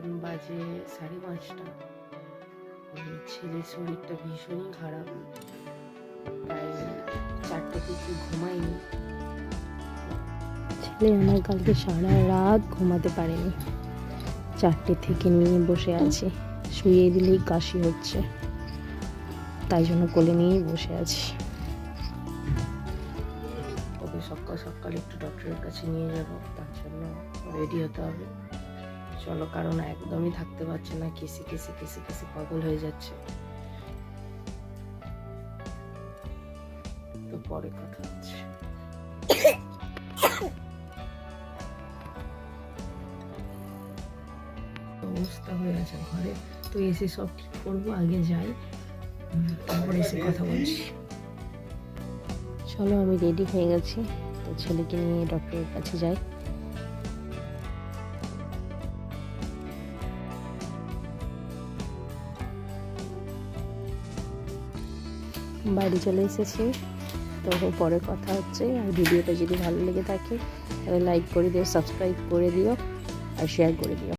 এখন বাজে সাড়ে পাঁচটা। ছেলের শরীরটা ভীষণই খারাপ। প্রায় চারটে থেকে ঘুমাইনি। ছেলে আমার কালকে সারা রাত ঘুমাতে পারেনি। চারটে থেকে নিয়ে বসে আছে। শুয়ে দিলেই কাশি হচ্ছে। তাই জন্য কোলে নিয়েই বসে আছি। ওকে সকাল সকাল একটু ডক্টরের কাছে নিয়ে যাব। তার জন্য রেডি হতে হবে। চলো, কারণ একদমই থাকতে পারছে না, কেসে কেসে কেসে কেসে পাগল হয়ে যাচ্ছে। তো পরে কথা হচ্ছে। অবস্থা হয়ে আছে ঘরে। তো এসে সব ঠিক করব? আগে যাই, তারপরে এসে কথা বলছি। চলো, আমি রেডি হয়ে গেছি। তো ছেলেকে নিয়ে ডক্টরের কাছে যাই। বাড়ি চলে এসেছি। তো পরে কথা হচ্ছে। আর ভিডিওটা যদি ভালো লেগে থাকে, তাহলে লাইক করে দিও সাবস্ক্রাইব করে দিও, আর শেয়ার করে দিও।